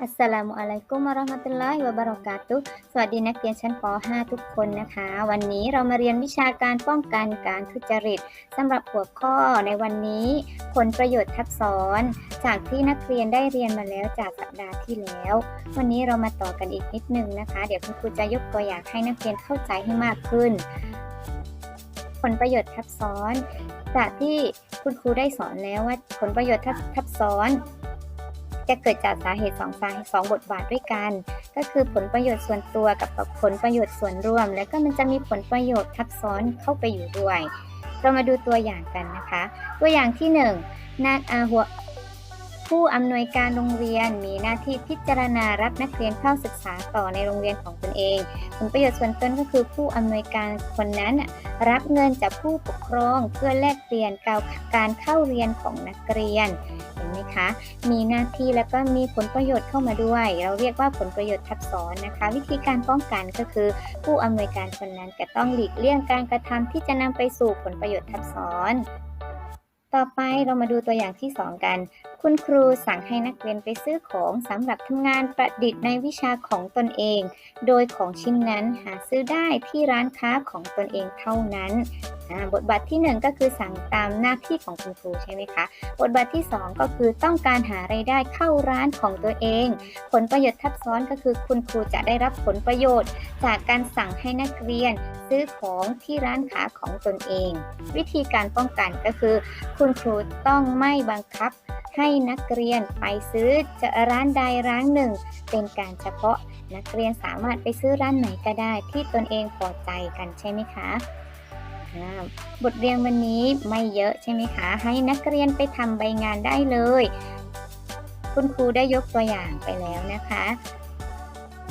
อัสสลามุอะลัยกุมวะเราะห์มะตุลลอฮิวะบะเราะกาตุสวัสดีนักเรียนชั้นป .5 ทุกคนนะคะ วันนี้เรามาเรียนวิชาการป้องกันการทุจริตสำหรับหัวข้อในวันนี้ ผลประโยชน์ทับซ้อน จากที่นักเรียนได้เรียนมาแล้วจากสัปดาห์ที่แล้ว วันนี้เรามาต่อกันอีกนิดนึงนะคะ เดี๋ยวคุณครูจะยกตัวอย่างให้นักเรียนเข้าใจให้มากขึ้น ผลประโยชน์ทับซ้อน จากที่คุณครูได้สอนแล้วว่าผลประโยชน์ทับซ้อน จะเกิดจากสาเหตุสองสาสองบทบาทด้วยกัน ก็คือผลประโยชน์ส่วนตัวกับผลประโยชน์ส่วนรวม แล้วก็มันจะมีผลประโยชน์ทับซ้อนเข้าไปอยู่ด้วย เรามาดูตัวอย่างกันนะคะ ตัวอย่างที่หนึ่งนักอาหัวผู้อำนวยการโรงเรียนมีหน้าที่พิจารณารับนักเรียนเข้าศึกษาต่อในโรงเรียนของตนเอง ผลประโยชน์ส่วนตนก็คือผู้อำนวยการคนนั้น รับเงินจากผู้ปกครองเพื่อแลกเปลี่ยนการเข้าเรียนของนักเรียน นไหมคะ มีหน้าที่แล้วก็มีผลประโยชน์เข้ามาด้วย เราเรียกว่าผลประโยชน์ทับซ้อนนะคะ วิธีการป้องกันก็คือ ผู้อำนวยการคนนั้นจะต้องหลีกเลี่ยงการกระทำที่จะนำไปสู่ผลประโยชน์ทับซ้อน ต่อไปเรามาดูตัวอย่างที่ 2 กัน คุณครูสั่งให้นักเรียนไปซื้อของสำหรับทำงานประดิษฐ์ในวิชาของตนเอง โดยของชิ้นนั้นหาซื้อได้ที่ร้านค้าของตนเองเท่านั้น บทบาทที่ 1 ก็คือสั่งตามหน้าที่ของคุณครูใช่ไหมคะ บทบาทที่ 2 ก็คือต้องการหาไรายได้เข้าร้านของตัวเอง ผลประโยชน์ทับซ้อนก็คือคุณครูจะได้รับผลประโยชน์ จากการสั่งให้นักเรียน ซื้อของที่ร้านค้าของตนเอง วิธีการป้องกันก็คือ คุณครูต้องไม่บังคับให้นักเรียนไปซื้อจะร้านใดร้านหนึ่ง เป็นการเฉพาะนักเรียนสามารถไปซื้อร้านไหนก็ได้ที่ตนเองพอใจกันใช่ไหมคะบทเรียนวันนี้ไม่เยอะใช่ไหมคะ ให้นักเรียนไปทำใบงานได้เลย คุณครูได้ยกตัวอย่างไปแล้วนะคะ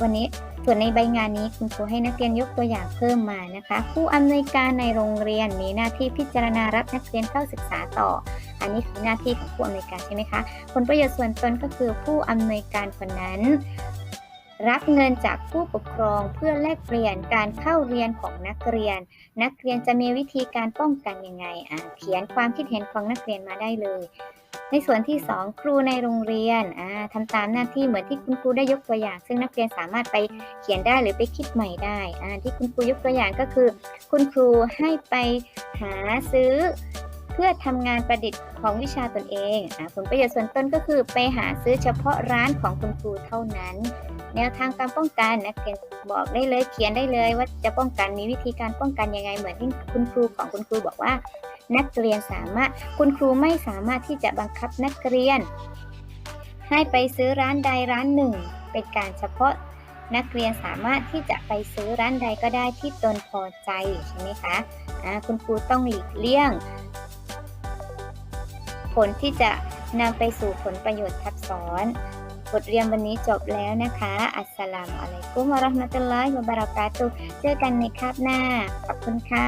วันนี้ส่วนในใบงานนี้คุณครูให้นักเรียนยกตัวอย่างเพิ่มมานะคะ ผู้อำนวยการในโรงเรียนมีหน้าที่พิจารณารับนักเรียนเข้าศึกษาต่อ อันนี้คือหน้าที่ของผู้อำนวยการใช่ไหมคะผลประโยชน์ส่วนตนก็คือผู้อำนวยการคนนั้น รับเงินจากผู้ปกครองเพื่อแลกเปลี่ยนการเข้าเรียนของนักเรียน นักเรียนจะมีวิธีการป้องกันยังไงอะเขียนความคิดเห็นของนักเรียนมาได้เลย ในส่วนที่ 2 ครูในโรงเรียนอ่าทำตามหน้าที่เหมือนที่คุณครูได้ยกตัวอย่าง ซึ่งนักเรียนสามารถไปเขียนได้หรือไปคิดใหม่ได้ที่คุณครูยกตัวอย่างก็คือ คุณครูให้ไปหาซื้อ เพื่อทำงานประดิษฐ์ของวิชาตนเองอผลประโยชน์ส่วนต้นก็คือไปหาซื้อเฉพาะร้านของคุณครูเท่านั้น แนวทางการป้องกันนักเรียนบอกได้เลยเขียนได้เลยว่าจะป้องกันมีวิธีการป้องกันยังไงเหมือนที่คุณครูของคุณครูบอกว่า นักเรียนสามารถ คุณครูไม่สามารถที่จะบังคับนักเรียน ให้ไปซื้อร้านใดร้านหนึ่ง เป็นการเฉพาะนักเรียนสามารถที่จะไปซื้อร้านใดก็ได้ที่ตนพอใจใช่ไหมคะะคุณครูต้องหลีกเลี่ยง ผลที่จะนำไปสู่ผลประโยชน์ทับซ้อนบทเรียนวันนี้จบแล้วนะคะ อัสสลามุอะลัยกุมวะราะห์มะตุลลอฮิวะบะเราะกาตุเจอกันในคาบหน้า ขอบคุณค่ะ